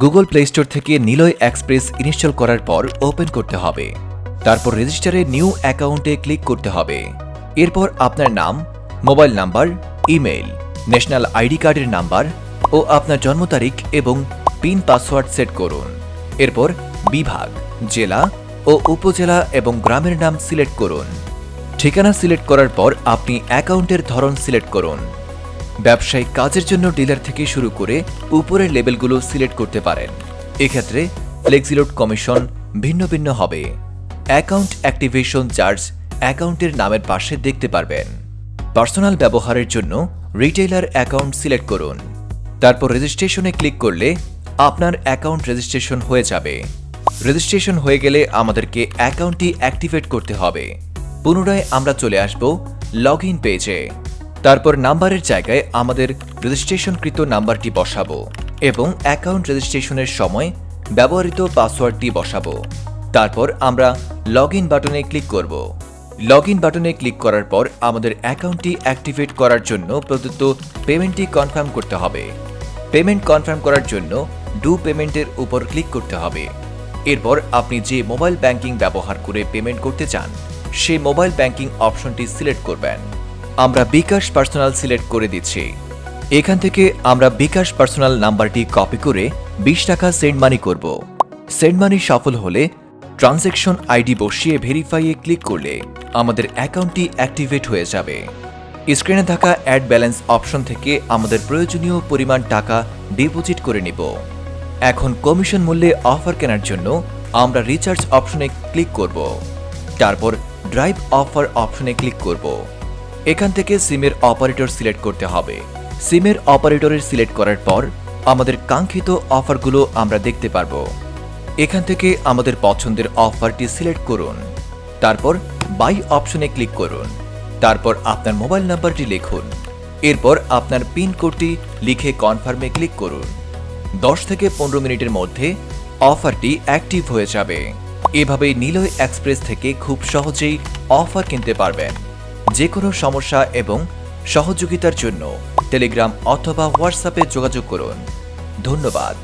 Google play store থেকে Niloy express install করার পর ওপেন করতে হবে। তারপর রেজিস্টারে নিউ অ্যাকাউন্টে ক্লিক করতে হবে। এরপর আপনার নাম mobile number email national ID কার্ডের নাম্বার ও আপনার জন্ম তারিখ এবং পিন পাসওয়ার্ড সেট করুন। এরপর বিভাগ, জেলা ও উপজেলা এবং গ্রামের নাম সিলেক্ট করুন। ঠিকানা সিলেক্ট করার পর আপনি অ্যাকাউন্টের ধরন সিলেক্ট করুন। ব্যবসায়িক কাজের জন্য ডিলার থেকে শুরু করে উপরের লেবেলগুলো সিলেক্ট করতে পারেন। এক্ষেত্রে ফ্লেক্সিলোড কমিশন ভিন্ন ভিন্ন হবে। অ্যাকাউন্ট অ্যাক্টিভেশন চার্জ অ্যাকাউন্টের নামের পাশে দেখতে পারবেন। পার্সোনাল ব্যবহারের জন্য রিটেইলার অ্যাকাউন্ট সিলেক্ট করুন। তারপর রেজিস্ট্রেশনে ক্লিক করলে আপনার অ্যাকাউন্ট রেজিস্ট্রেশন হয়ে যাবে। রেজিস্ট্রেশন হয়ে গেলে আমাদেরকে অ্যাকাউন্টটি অ্যাক্টিভেট করতে হবে। পুনরায় আমরা চলে আসব লগ ইন পেজে তারপর নাম্বারের জায়গায় আমাদের রেজিস্ট্রেশনকৃত নাম্বারটি বসাবো এবং অ্যাকাউন্ট রেজিস্ট্রেশনের সময় ব্যবহৃত পাসওয়ার্ডটি বসাবো। তারপর আমরা লগ বাটনে ক্লিক করব। লগ বাটনে ক্লিক করার পর আমাদের অ্যাকাউন্টটি অ্যাক্টিভেট করার জন্য প্রদত্ত পেমেন্টটি কনফার্ম করতে হবে। পেমেন্ট কনফার্ম করার জন্য ডু পেমেন্টের উপর ক্লিক করতে হবে। এরপর আপনি যে মোবাইল ব্যাংকিং ব্যবহার করে পেমেন্ট করতে চান, সেই মোবাইল ব্যাংকিং অপশনটি সিলেক্ট করবেন। আমরা বিকাশ পার্সোনাল সিলেক্ট করে দিচ্ছি। এখান থেকে আমরা বিকাশ পার্সোনাল নাম্বারটি কপি করে বিশ টাকা সেন্ড মানি করব। সেন্ড মানি সফল হলে ট্রানজ্যাকশন আইডি বসিয়ে ভেরিফাইয়ে ক্লিক করলে আমাদের অ্যাকাউন্টটি অ্যাক্টিভেট হয়ে যাবে। স্ক্রিনে থাকা অ্যাড ব্যালেন্স অপশন থেকে আমাদের প্রয়োজনীয় পরিমাণ টাকা ডিপোজিট করে নিব। এখন কমিশন মূল্যে অফার কেনার জন্য আমরা রিচার্জ অপশনে ক্লিক করব। তারপর ড্রাইভ অফার অপশনে ক্লিক করব। এখান থেকে সিমের অপারেটর সিলেক্ট করতে হবে। সিমের অপারেটরের সিলেক্ট করার পর, আমাদের কাঙ্ক্ষিত অফারগুলো আমরা দেখতে পারব। এখান থেকে আমাদের পছন্দের অফারটি সিলেক্ট করুন। তারপর, বাই অপশনে ক্লিক করুন। তারপর আপনার মোবাইল নাম্বারটি লিখুন। এরপর আপনার পিন কোডটি লিখে কনফার্মে ক্লিক করুন। দশ থেকে পনেরো মিনিটের মধ্যে অফারটি অ্যাক্টিভ হয়ে যাবে। এভাবেই নিলয় এক্সপ্রেস থেকে খুব সহজেই অফার কিনতে পারবেন। যে কোনো সমস্যা এবং সহযোগিতার জন্য টেলিগ্রাম অথবা হোয়াটসঅ্যাপে যোগাযোগ করুন। ধন্যবাদ।